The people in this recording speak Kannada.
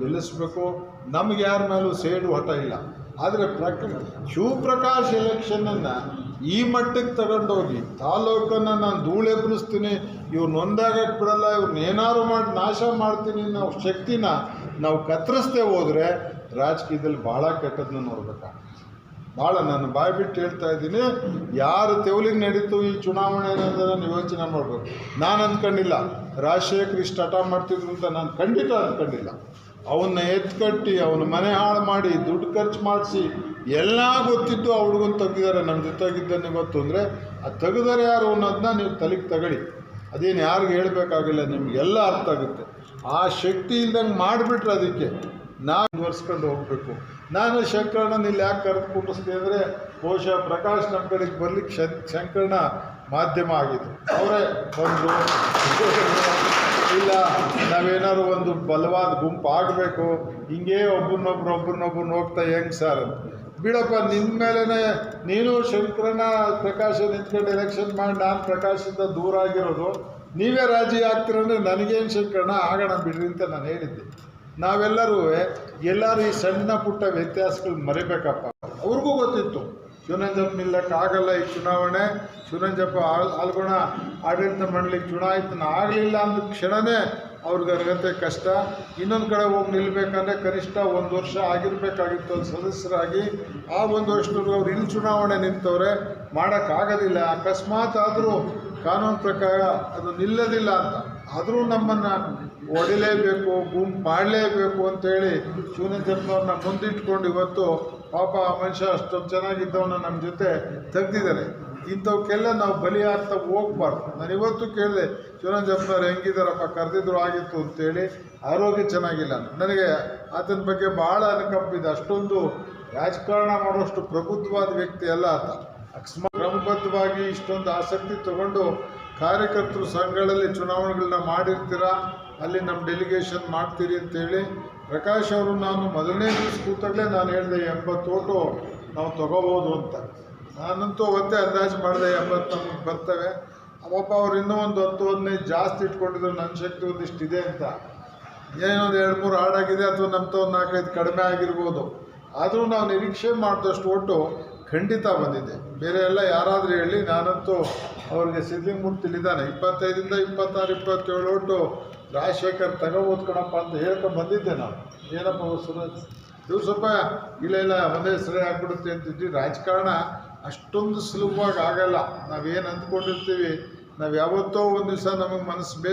ಗೆಲ್ಲಿಸ್ಬೇಕು ನಮ್ಗೆ ಯಾರ ಮೇಲೂ ಸೇಡು ಹಠ ಇಲ್ಲ. ಆದರೆ ಪ್ರಕ, ಶಿವಪ್ರಕಾಶ್ ಎಲೆಕ್ಷನನ್ನು ಈ ಮಟ್ಟಕ್ಕೆ ತಗೊಂಡೋಗಿ ತಾಲೂಕನ್ನು ನಾನು ಧೂಳೆಬ್ರಿಸ್ತೀನಿ ಇವ್ರು ನೊಂದಾಗಕ್ಕೆ ಬಿಡಲ್ಲ ಏನಾದ್ರು ಮಾಡಿ, ನಾಶ ಮಾಡ್ತೀನಿ ನಾವು ಶಕ್ತಿನ ನಾವು ಕತ್ತರಿಸ್ದೆ ಹೋದರೆ ರಾಜಕೀಯದಲ್ಲಿ ಭಾಳ ಕೆಟ್ಟದನ್ನ ನೋಡ್ಬೇಕಾಗ್ತದೆ ಭಾಳ ನಾನು ಬಾಯಿ ಬಿಟ್ಟು ಹೇಳ್ತಾ ಇದ್ದೀನಿ, ಯಾರು ತೆವಲಿಗೆ ನಡೀತು ಈ ಚುನಾವಣೆ ನೀವು ಯೋಚನೆ ಮಾಡಬೇಕು. ನಾನು ಅಂದ್ಕೊಂಡಿಲ್ಲ ರಾಜಶೇಖರ್ ಇಷ್ಟು ಹಠ ಮಾಡ್ತಿದ್ರು ಅಂತ ನಾನು ಖಂಡಿತ ಅಂದ್ಕೊಂಡಿಲ್ಲ. ಅವನ್ನ ಎತ್ಕಟ್ಟಿ, ಅವನ ಮನೆ ಹಾಳು ಮಾಡಿ, ದುಡ್ಡು ಖರ್ಚು ಮಾಡಿಸಿ, ಎಲ್ಲ ಗೊತ್ತಿದ್ದು ಆ ಹುಡುಗನ ತೆಗ್ದಿದ್ದಾರೆ ನಮ್ಮ ಜೊತೆಗಿದ್ದನ್ನು ಗೊತ್ತು ಅಂದರೆ, ಆ ತೆಗೆದರೆ ಯಾರು ಅನ್ನೋದನ್ನ ನೀವು ತಲೆಗೆ ತಗೊಳ್ಳಿ. ಅದೇನು ಯಾರಿಗೂ ಹೇಳಬೇಕಾಗಿಲ್ಲ, ನಿಮಗೆಲ್ಲ ಅರ್ಥ ಆಗುತ್ತೆ. ಆ ಶಕ್ತಿ ಇಲ್ದಂಗೆ ಮಾಡಿಬಿಟ್ರೆ ಅದಕ್ಕೆ ನಾನು ಮುಂದುವರ್ಸ್ಕೊಂಡು ಹೋಗಬೇಕು. ನಾನು ಶಂಕರಣ್ಣನ ಇಲ್ಲಿ ಯಾಕೆ ಕರೆದು ಕೂಡಿಸ್ದೆ ಅಂದರೆ, ಬಹುಶಃ ಪ್ರಕಾಶ್ ನಮ್ಮ ಕಡೆಗೆ ಬರಲಿಕ್ಕೆ ಶಂಕರಣ ಮಾಧ್ಯಮ ಆಗಿದೆ ಅವರೇ ಬಂದರು. ಇಲ್ಲ, ನಾವೇನಾದ್ರು ಒಂದು ಬಲವಾದ ಗುಂಪು ಆಗಬೇಕು ಹಿಂಗೇ ಒಬ್ಬರನ್ನೊಬ್ರು ಒಬ್ರನ್ನೊಬ್ರು ಹೋಗ್ತಾ ಹೆಂಗೆ ಸರ್ ಬಿಡಪ್ಪ ನಿನ್ನ ಮೇಲೇ ನೀನು ಶಂಕರನ ಪ್ರಕಾಶ ನಿಂತ್ಕೊಂಡು ಎಲೆಕ್ಷನ್ ಮಾಡಿ ನಾನು ಪ್ರಕಾಶದಿಂದ ದೂರ ಆಗಿರೋದು, ನೀವೇ ರಾಜಿ ಆಗ್ತಿರಂದ್ರೆ ನನಗೇನು ಶಂಕರಣ ಆಗೋಣ ಬಿಡ್ರಿ ಅಂತ ನಾನು ಹೇಳಿದ್ದೆ. ನಾವೆಲ್ಲರೂ, ಎಲ್ಲರೂ ಈ ಸಣ್ಣ ಪುಟ್ಟ ವ್ಯತ್ಯಾಸಗಳು ಮರಿಬೇಕಪ್ಪ. ಅವ್ರಿಗೂ ಗೊತ್ತಿತ್ತು. ಶಿವನಂಜಪ್ಪ ನಿಲ್ಲಕ್ಕಾಗಲ್ಲ ಈ ಚುನಾವಣೆ. ಶಿವನಂಜಪ್ಪ ಆಲ್ ಆಲ್ಗೋಣ ಆಡಳಿತ ಮಂಡಳಿಗೆ ಚುನಾಯಿತನ ಆಗಲಿಲ್ಲ ಅಂದ ಕ್ಷಣವೇ ಅವ್ರಿಗೆ ಅರ್ಹತೆ ಕಷ್ಟ. ಇನ್ನೊಂದು ಕಡೆ ಹೋಗಿ ನಿಲ್ಲಬೇಕಂದ್ರೆ ಕನಿಷ್ಠ ಒಂದು ವರ್ಷ ಆಗಿರಬೇಕಾಗಿತ್ತು ಅಲ್ಲಿ ಸದಸ್ಯರಾಗಿ. ಆ ಒಂದು ವರ್ಷದವರೆಗೂ ಅವ್ರು ಇಲ್ಲಿ ಚುನಾವಣೆ ನಿಂತವ್ರೆ. ಮಾಡೋಕ್ಕಾಗೋದಿಲ್ಲ ಅಕಸ್ಮಾತ್ ಆದರೂ ಕಾನೂನು ಪ್ರಕಾರ ಅದು ನಿಲ್ಲೋದಿಲ್ಲ ಅಂತ. ಆದರೂ ನಮ್ಮನ್ನು ಒಡಿಲೇಬೇಕು, ಗುಂಪು ಮಾಡಲೇಬೇಕು ಅಂತೇಳಿ ಶಿವನಂಜಪ್ಪನವ್ರನ್ನ ಮುಂದಿಟ್ಕೊಂಡು ಇವತ್ತು ಪಾಪ ಆ ಮನುಷ್ಯ ಅಷ್ಟೊಂದು ಚೆನ್ನಾಗಿದ್ದವನ್ನ ನಮ್ಮ ಜೊತೆ ತೆಗ್ದಿದ್ದಾರೆ ಇಂಥವಕ್ಕೆಲ್ಲ ನಾವು ಬಲಿ ಆಗ್ತಾ ಹೋಗ್ಬಾರ್ದು. ನಾನು ಇವತ್ತು ಕೇಳಿದೆ ಶಿವನಂಜಪ್ಪನವ್ರು ಹೆಂಗಿದ್ದಾರಪ್ಪ, ಕರೆದಿದ್ರು ಆಗಿತ್ತು ಅಂತೇಳಿ ಆರೋಗ್ಯ ಚೆನ್ನಾಗಿಲ್ಲ ನನಗೆ ಆತನ ಬಗ್ಗೆ ಭಾಳ ಅನುಕಂಪಿದೆ ಅಷ್ಟೊಂದು ರಾಜಕಾರಣ ಮಾಡುವಷ್ಟು ಪ್ರಬುದ್ಧವಾದ ವ್ಯಕ್ತಿ ಅಲ್ಲ ಆತ. ಅಕಸ್ಮಾತ್ ಕ್ರಮಬದ್ಧವಾಗಿ ಇಷ್ಟೊಂದು ಆಸಕ್ತಿ ತಗೊಂಡು ಕಾರ್ಯಕರ್ತರು ಸಂಘಗಳಲ್ಲಿ ಚುನಾವಣೆಗಳನ್ನ ಮಾಡಿರ್ತೀರಾ? ಅಲ್ಲಿ ನಮ್ಮ ಡೆಲಿಗೇಷನ್ ಮಾಡ್ತೀರಿ ಅಂತೇಳಿ ಪ್ರಕಾಶ್ ಅವರು, ನಾನು ಮೊದಲನೇ ದಿವಸ ಕೂತಾಗಲೇ ನಾನು ಹೇಳಿದೆ ಎಂಬತ್ತು ಓಟು ನಾವು ತಗೋಬೋದು ಅಂತ. ನಾನಂತೂ ಅವತ್ತೇ ಅಂದಾಜು ಮಾಡಿದೆ ಎಂಬತ್ತು ನಮಗೆ ಬರ್ತವೆ. ಅವಪ್ಪ ಅವ್ರು ಇನ್ನೂ ಒಂದು ಹತ್ತು, ಹದಿನೈದು ಜಾಸ್ತಿ ಇಟ್ಕೊಂಡಿದ್ರು, ನನ್ನ ಶಕ್ತಿ ಒಂದಿಷ್ಟು ಇದೆ ಅಂತ. ಏನೋ ಒಂದು ಎರಡು, ಮೂರು ಹಾಡಾಗಿದೆ ಅಥವಾ ನಮ್ಮತ ಒಂದು ನಾಲ್ಕೈದು ಕಡಿಮೆ ಆಗಿರ್ಬೋದು. ಆದರೂ ನಾವು ನಿರೀಕ್ಷೆ ಮಾಡಿದಷ್ಟು ಓಟು ಖಂಡಿತ ಬಂದಿದೆ. ಬೇರೆ ಎಲ್ಲ ಯಾರಾದರೂ ಹೇಳಿ, ನಾನಂತೂ ಅವ್ರಿಗೆ ಸಿದ್ಲಿಂಗಮೂರ್ತಿಲಿದ್ದಾನೆ ಇಪ್ಪತ್ತೈದರಿಂದ ಇಪ್ಪತ್ತಾರು, ಇಪ್ಪತ್ತೇಳು ಒಟ್ಟು ರಾಜಶೇಖರ್ ತಗೋಬೋದು ಕಣಪ್ಪ ಅಂತ ಹೇಳ್ಕೊಂಡು ಬಂದಿದ್ದೆ ನಾವು ಏನಪ್ಪ ಸುರೇಶ್ ಇವ್ರು ಸ್ವಲ್ಪ ಇಲ್ಲ ಇಲ್ಲ, ಒಂದೇ ಸರಿ ಆಗ್ಬಿಡುತ್ತೆ ಅಂತಿದ್ವಿ. ರಾಜಕಾರಣ ಅಷ್ಟೊಂದು ಸುಲಭವಾಗಿ ಆಗಲ್ಲ. ನಾವೇನು ಅಂದ್ಕೊಂಡಿರ್ತೀವಿ, ನಾವು ಯಾವತ್ತೋ ಒಂದು ದಿವಸ ನಮಗೆ ಮನಸ್ಸು ಬೇಕು